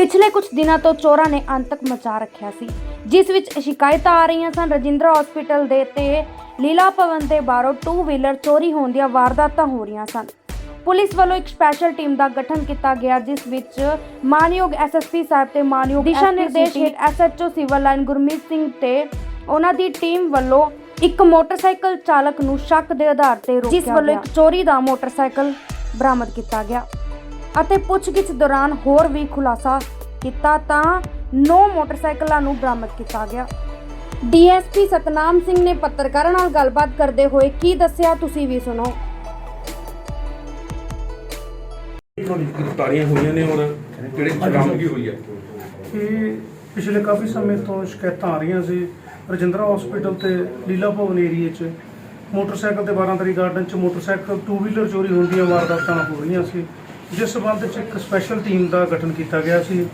ਪਿਛਲੇ ਕੁਝ ਦਿਨਾਂ ਤੋਂ ਚੋਰਾਂ ਨੇ ਅੰਤਕ ਮਚਾ ਰੱਖਿਆ ਸੀ ਜਿਸ ਵਿੱਚ ਸ਼ਿਕਾਇਤਾਂ ਆ ਰਹੀਆਂ ਸਨ। ਰਜਿੰਦਰਾ ਹਸਪੀਟਲ ਦੇ ਤੇ ਲੀਲਾ ਭਵਨ ਦੇ ਬਾਹਰੋਂ ਟੂ ਵੀਲਰ ਚੋਰੀ ਹੋਣ ਦੀਆਂ ਵਾਰਦਾਤਾਂ ਹੋ ਰਹੀਆਂ ਸਨ। ਪੁਲਿਸ ਵੱਲੋਂ ਇੱਕ ਸਪੈਸ਼ਲ ਟੀਮ ਦਾ ਗਠਨ ਕੀਤਾ ਗਿਆ ਜਿਸ ਵਿੱਚ ਮਾਨਯੋਗ ਐਸਐਸਪੀ ਸਾਹਿਬ ਤੇ ਮਾਨਯੋਗ ਦਿਸ਼ਾ ਨਿਰਦੇਸ਼ ਹੇਠ SHO civil line Gurmeet Singh ਤੇ ਉਹਨਾਂ ਦੀ ਟੀਮ ਵੱਲੋਂ ਇੱਕ ਮੋਟਰਸਾਈਕਲ ਚਾਲਕ ਨੂੰ ਸ਼ੱਕ ਦੇ ਆਧਾਰ ਤੇ ਰੋਕਿਆ ਜਿਸ ਵੱਲੋਂ ਇੱਕ ਚੋਰੀ ਦਾ ਮੋਟਰਸਾਈਕਲ ਬਰਾਮਦ ਕੀਤਾ ਗਿਆ। ਅਤੇ ਪੁੱਛਗਿੱਛ ਦੌਰਾਨ ਹੋਰ ਵੀ ਖੁਲਾਸਾ ਕੀਤਾ ਤਾਂ 9 ਮੋਟਰਸਾਈਕਲਾਂ ਨੂੰ ਬਰਾਮਦ ਕੀਤਾ ਗਿਆ। ਡੀਐਸਪੀ ਸਤਨਾਮ ਸਿੰਘ ਨੇ ਪੱਤਰਕਾਰਾਂ ਨਾਲ ਗੱਲਬਾਤ ਕਰਦੇ ਹੋਏ ਕੀ ਦੱਸਿਆ ਤੁਸੀਂ ਵੀ ਸੁਣੋ। ਗ੍ਰਿਫਤਾਰੀਆਂ ਹੋਈਆਂ ਨੇ ਔਰ ਜਿਹੜੇ ਬਰਾਮਦਗੀ ਹੋਈ ਹੈ ਇਹ ਪਿਛਲੇ ਕਾਫੀ ਸਮੇਂ ਤੋਂ ਸ਼ਿਕਾਇਤਾਂ ਆ ਰਹੀਆਂ ਸੀ। ਰਜਿੰਦਰਾ ਹਸਪੀਟਲ ਤੇ ਲੀਲਾ ਭਵਨ ਏਰੀਏ 'ਚ ਮੋਟਰਸਾਈਕਲ ਤੇ 12 ਤਰੀ ਗਾਰਡਨ 'ਚ ਮੋਟਰਸਾਈਕਲ ਟੂ ਵੀਲਰ ਚੋਰੀ ਹੋਣ ਦੀਆਂ ਵਾਰਦਾਤਾਂ ਹੋ ਰਹੀਆਂ ਸੀ। ਜਿਸ ਸਬੰਧ 'ਚ ਇੱਕ ਸਪੈਸ਼ਲ ਟੀਮ ਦਾ ਗਠਨ ਕੀਤਾ ਗਿਆ ਸੀ।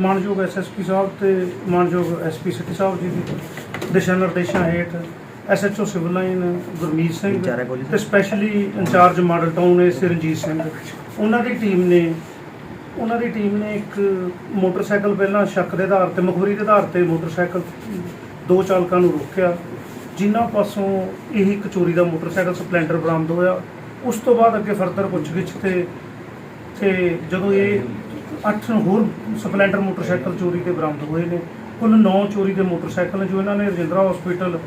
ਮਾਨਯੋਗ ਐਸਐਸਪੀ ਸਾਹਿਬ ਤੇ ਮਾਨਯੋਗ ਐਸਪੀ ਸਿਟੀ ਸਾਹਿਬ ਜੀ ਦੀ ਦਿਸ਼ਾ ਨਿਰਦੇਸ਼ਾਂ ਹੇਠ SHO civil line Gurmeet Singh ਤੇ specially incharge model town A Ranjit Singh. ਉਹਨਾਂ ਦੀ ਟੀਮ ਨੇ ਉਹਨਾਂ ਦੀ ਟੀਮ ਨੇ ਇੱਕ ਮੋਟਰਸਾਈਕਲ ਪਹਿਲਾਂ ਸ਼ੱਕ ਦੇ ਆਧਾਰ ਤੇ ਮੁਖਬਰੀ ਦੇ ਆਧਾਰ ਤੇ ਮੋਟਰਸਾਈਕਲ ਦੋ ਚਾਲਕਾਂ ਨੂੰ ਰੋਕਿਆ। ਜਿਨ੍ਹਾਂ ਪਾਸੋਂ ਇਹ ਇੱਕ ਚੋਰੀ ਦਾ ਮੋਟਰਸਾਈਕਲ ਸਪਲੈਂਡਰ ਬਰਾਮਦ ਹੋਇਆ। ਉਸ ਤੋਂ ਬਾਅਦ ਅੱਗੇ ਫਰਦਰ ਪੁੱਛਗਿੱਛ ਤੇ ਤੇ ਜਦੋਂ ਇਹ ਅੱਠ ਹੋਰ ਸਪਲੈਂਡਰ ਮੋਟਰਸਾਈਕਲ ਚੋਰੀ 'ਤੇ ਬਰਾਮਦ ਹੋਏ ਨੇ, ਕੁੱਲ 9 ਚੋਰੀ ਦੇ ਮੋਟਰਸਾਈਕਲ ਨੇ ਜੋ ਇਹਨਾਂ ਨੇ ਰਜਿੰਦਰਾ ਹਸਪੀਟਲ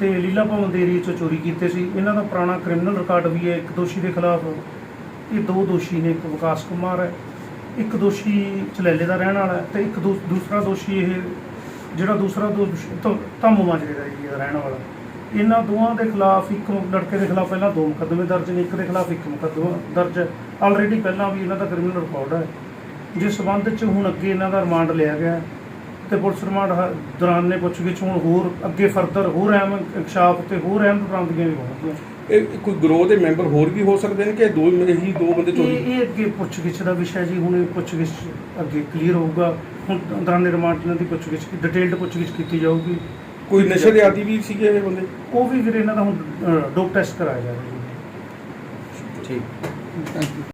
ਤੇ ਲੀਲਾ ਭਵਨ ਦੇ ਏਰੀਏ 'ਚ ਚੋਰੀ ਕੀਤੇ ਸੀ। ਇਹਨਾਂ ਦਾ ਪੁਰਾਣਾ ਕ੍ਰਿਮੀਨਲ ਰਿਕਾਰਡ ਵੀ ਹੈ, ਇੱਕ ਦੋਸ਼ੀ ਦੇ ਖਿਲਾਫ। ਇਹ ਦੋ ਦੋਸ਼ੀ ਨੇ, ਇੱਕ ਵਿਕਾਸ ਕੁਮਾਰ ਹੈ, ਇੱਕ ਦੋਸ਼ੀ ਚਲੈਲੇ ਦਾ ਰਹਿਣ ਵਾਲਾ ਹੈ ਤੇ ਇੱਕ ਦੂ- ਦੂਸਰਾ ਦੋਸ਼ੀ ਇਹ ਜਿਹੜਾ ਦੂਸਰਾ ਦੋਸ਼ੀ ਧੰਮੂ ਮਾਜਰੇ ਦਾ ਏਰੀਆ ਦਾ ਰਹਿਣ ਵਾਲਾ। ਇਹਨਾਂ ਦੋਵਾਂ ਦੇ ਖਿਲਾਫ ਇੱਕ ਲੜਕੇ ਦੇ ਖਿਲਾਫ ਪਹਿਲਾਂ ਦੋ ਮੁਕੱਦਮੇ ਦਰਜ ਨੇ, ਇੱਕ ਦੇ ਖਿਲਾਫ ਇੱਕ ਮੁਕੱਦਮਾ ਦਰਜ ਹੈ। ਆਲਰੇਡੀ ਪਹਿਲਾਂ ਵੀ ਇਹਨਾਂ ਦਾ ਕ੍ਰਿਮੀਨਲ ਰਿਕਾਰਡ ਹੈ। ਜਿਸ ਸਬੰਧ 'ਚ ਹੁਣ ਅੱਗੇ ਇਹਨਾਂ ਦਾ ਰਿਮਾਂਡ ਲਿਆ ਗਿਆ ਤੇ ਪੁਲਿਸ ਰਿਮਾਂਡ ਦੌਰਾਨ ਨੇ ਪੁੱਛਗਿੱਛ ਹੁਣ ਹੋਰ ਅੱਗੇ ਫਰਦਰ ਹੋਰ ਅਹਿਮ ਇਨਕਸ਼ਾਫ ਤੇ ਹੋਰ ਅਹਿਮ ਬਰਾਮਦਗੀਆਂ ਵੀ ਹੋਣਗੀਆਂ। ਇਹ ਕੋਈ ਗਰੋਹ ਦੇ ਮੈਂਬਰ ਹੋਰ ਵੀ ਹੋ ਸਕਦੇ ਨੇ ਕਿ ਦੋ ਹੀ ਦੋ ਬੰਦੇ ਇਹ ਚੋਰੀ? ਇਹ ਅੱਗੇ ਪੁੱਛਗਿੱਛ ਦਾ ਵਿਸ਼ਾ ਜੀ। ਹੁਣ ਇਹ ਪੁੱਛਗਿੱਛ ਅੱਗੇ ਕਲੀਅਰ ਹੋਊਗਾ। ਹੁਣ ਦੌਰਾਨ ਰਿਮਾਂਡ ਇਹਨਾਂ ਦੀ ਪੁੱਛਗਿੱਛ ਡਿਟੇਲਡ ਪੁੱਛਗਿੱਛ ਕੀਤੀ ਜਾਊਗੀ। ਕੋਈ ਨਸ਼ੇ ਦੇ ਆਦੀ ਵੀ ਸੀਗੇ ਇਹ ਬੰਦੇ? ਉਹ ਵੀ ਵੀਰੇ ਇਹਨਾਂ ਦਾ ਹੁਣ ਡੋਪ ਟੈਸਟ ਕਰਾਇਆ ਜੀ। ਠੀਕ। thank you